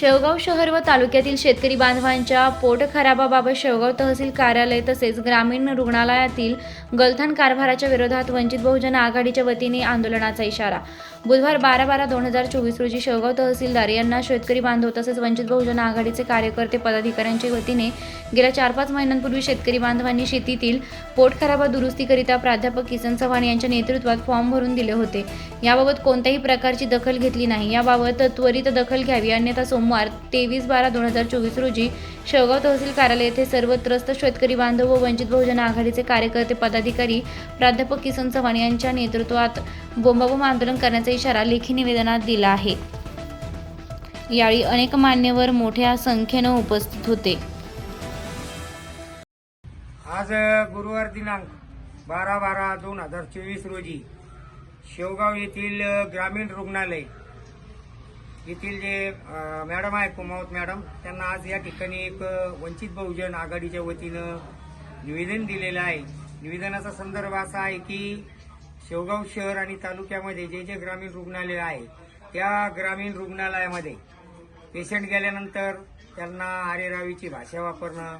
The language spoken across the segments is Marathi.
शेवगाव शहर व तालुक्यातील शेतकरी बांधवांच्या पोटखराबाबाबत शेवगाव तहसील कार्यालय तसेच ग्रामीण रुग्णालयातील गलथान कारभाराच्या विरोधात वंचित बहुजन आघाडीच्या वतीने आंदोलनाचा इशारा. बुधवार बारा बारा दोन हजार चोवीस रोजी शेवगाव तहसीलदार यांना शेतकरी बांधव तसेच वंचित बहुजन आघाडीचे कार्यकर्ते पदाधिकाऱ्यांच्या वतीने गेल्या चार पाच महिन्यांपूर्वी शेतकरी बांधवांनी शेतीतील पोटखराबा दुरुस्तीकरिता प्राध्यापक किसन चव्हाण यांच्या नेतृत्वात फॉर्म भरून दिले होते. याबाबत कोणत्याही प्रकारची दखल घेतली नाही. याबाबत त्वरित दखल घ्यावी अन्यथा सोम सोमवार तेवीस बारा दोन हजार चोवीस रोजी शेवगाव तहसील कार्यालय येथे सर्व त्रस्त शेतकरी बांधव व वंचित बहुजन आघाडीचे कार्यकर्ते पदाधिकारी प्राध्यापक किसन चव्हाण यांच्या नेतृत्वात बोंबाबोंब आंदोलन करण्याचा इशारा लेखी निवेदनात दिला आहे. यावेळी अनेक मान्यवर मोठ्या संख्येनं उपस्थित होते. आज गुरुवार दिनांक बारा बारा दोन हजार चोवीस रोजी शेवगाव येथील ग्रामीण रुग्णालय येथील जे मॅडम आहे कुमावत मॅडम त्यांना आज या ठिकाणी एक वंचित बहुजन आघाडीच्या वतीनं निवेदन दिलेलं आहे. निवेदनाचा संदर्भ असा आहे की शेवगाव शहर आणि तालुक्यामध्ये जे जे ग्रामीण रुग्णालय आहे त्या ग्रामीण रुग्णालयामध्ये पेशंट गेल्यानंतर त्यांना आरेरावीची भाषा वापरणं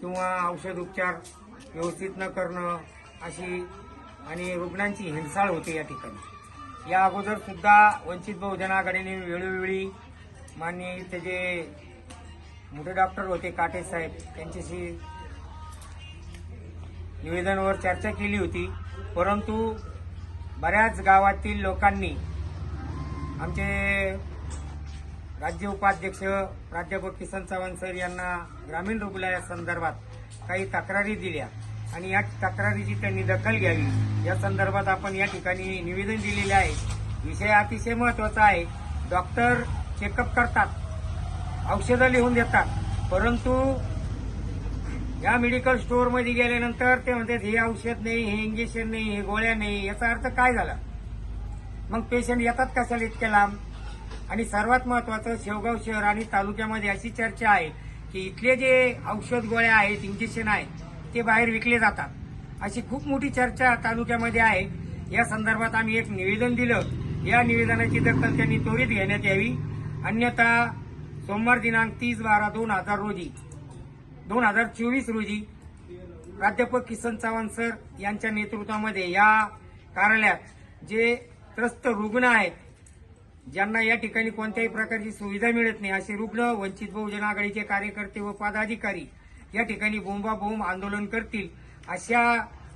किंवा औषध उपचार व्यवस्थित न करणं अशी आणि रुग्णांची हिंसाळ होते या ठिकाणी. या अगोदर सुद्धा वंचित बहुजन आघाडीने वेळोवेळी माननीय त्याचे मोठे डॉक्टर होते काटे साहेब त्यांच्याशी निवेदनावर चर्चा केली होती. परंतु बऱ्याच गावातील लोकांनी आमचे राज्य उपाध्यक्ष प्राध्यापक किसन चव्हाण सर यांना ग्रामीण रुग्णालयासंदर्भात काही तक्रारी दिल्या. आणि या तक्रारीची त्यांनी दखल घ्यावी. या संदर्भात आपण या ठिकाणी निवेदन दिलेले आहे. विषय अतिशय महत्त्वाचा आहे. डॉक्टर चेकअप करतात. औषधं लिहून देतात. परंतु या मेडिकल स्टोअरमध्ये गेल्यानंतर ते म्हणतात हे औषध नाही हे इंजेक्शन नाही हे गोळ्या नाही. याचा अर्थ काय झाला? मग पेशंट येतात कशाला इतक्या लांब? आणि सर्वात महत्वाचं शेवगाव शहर आणि तालुक्यामध्ये अशी चर्चा आहे की इथले जे औषध गोळ्या आहेत इंजेक्शन आहेत ते बाहेर विकले जातात. अशी खूप मोठी चर्चा तालुक्यामध्ये आहे. या संदर्भात आम्ही एक निवेदन दिलं. या निवेदनाची दखल त्यांनी त्वरित घेण्यात यावी. अन्यथा सोमवार दिनांक तीस बारा दोन हजार रोजी दोन हजार चोवीस रोजी प्राध्यापक किसन चव्हाण सर यांच्या नेतृत्वामध्ये या कार्यालयात जे त्रस्त रुग्ण आहेत ज्यांना या ठिकाणी कोणत्याही प्रकारची सुविधा मिळत नाही असे रुग्ण वंचित बहुजन आघाडीचे कार्यकर्ते व पदाधिकारी या ठिकाणी बोंबाबोंब आंदोलन करतील अशा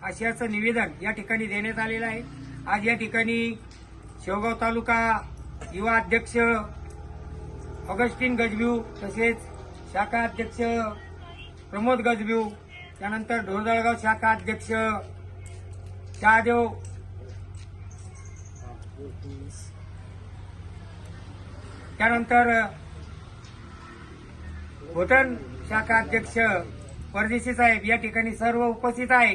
अशाचं निवेदन या ठिकाणी देण्यात आलेलं आहे. आज या ठिकाणी शेवगाव तालुका युवा अध्यक्ष ऑगस्टिन गजब्यू तसेच शाखा अध्यक्ष प्रमोद गजब्यू त्यानंतर ढोरदळगाव शाखा अध्यक्ष शहादेव त्यानंतर भूतन शाखा अध्यक्ष परदेशी साहेब या ठिकाणी सर्व उपस्थित आहे